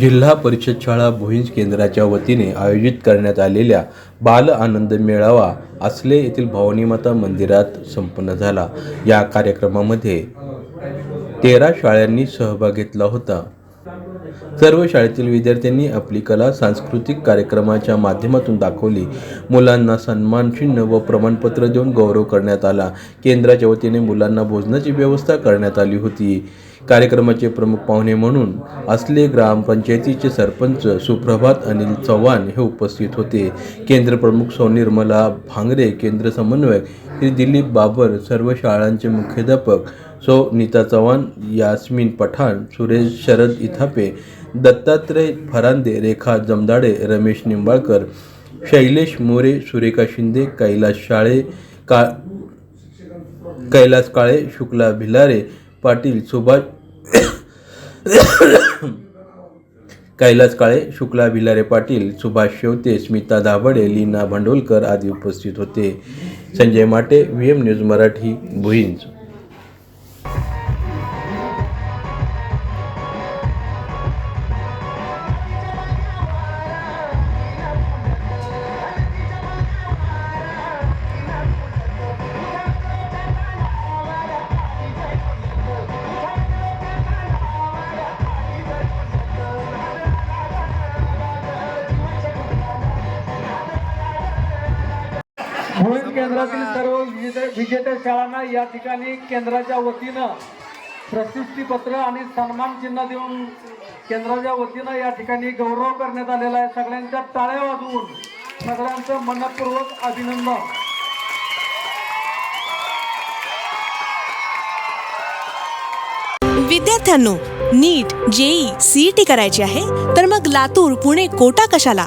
जिल्हा परिषद शाळा भुईंज केंद्राच्या वतीने आयोजित करण्यात आलेल्या बाल आनंद मेळावा आसले येथील भवानीमाता मंदिरात संपन्न झाला. या कार्यक्रमामध्ये तेरा शाळांनी सहभाग घेतला होता. सर्व शाळेतील विद्यार्थ्यांनी आपली कला सांस्कृतिक कार्यक्रमाच्या माध्यमातून दाखवली. मुलांना सन्मान चिन्ह व प्रमाणपत्र देऊन गौरव करण्यात आला. केंद्राच्या वतीने मुलांना भोजनाची व्यवस्था करण्यात आली होती. कार्यक्रमाचे प्रमुख पाहुणे म्हणून असले ग्रामपंचायतीचे सरपंच सुप्रभात अनिल चव्हाण हे उपस्थित होते. केंद्र प्रमुख भांगरे केंद्र समन्वयक श्री दिलीप बाबर सर्व शाळांचे मुख्याध्यापक सौ नीता चव्हाण यास्मिन पठाण सुरेश शरद इथापे दत्तात्रय फरांदे रेखा जमदाडे रमेश निंबाळकर शैलेश मोरे सुरेखा शिंदे कैलास शाळे का कैलास काळे शुक्ला भिलारे पाटील सुभाष कैलास काळे शुक्ला भिलारे पाटील सुभाष शेवते स्मिता दाभडे लीना भांडवलकर आदी उपस्थित होते. Sanjay Mate V M news Marathi Bhuinj. केंद्रातील सर्व विजेत्या शाळांना या ठिकाणी केंद्राच्या वतीनं प्रसिद्धीपत्र आणि सन्मान चिन्ह देऊन केंद्राच्या वतीनं या ठिकाणी गौरव करण्यात आलेला आहे. सगळ्यांच्या टाळ्या वाजवून सगळ्यांचं मनपूर्वक अभिनंदन. विद्यार्थ्यांनो नीट जेई सीईटी करायची आहे तर मग लातूर पुणे कोटा कशाला?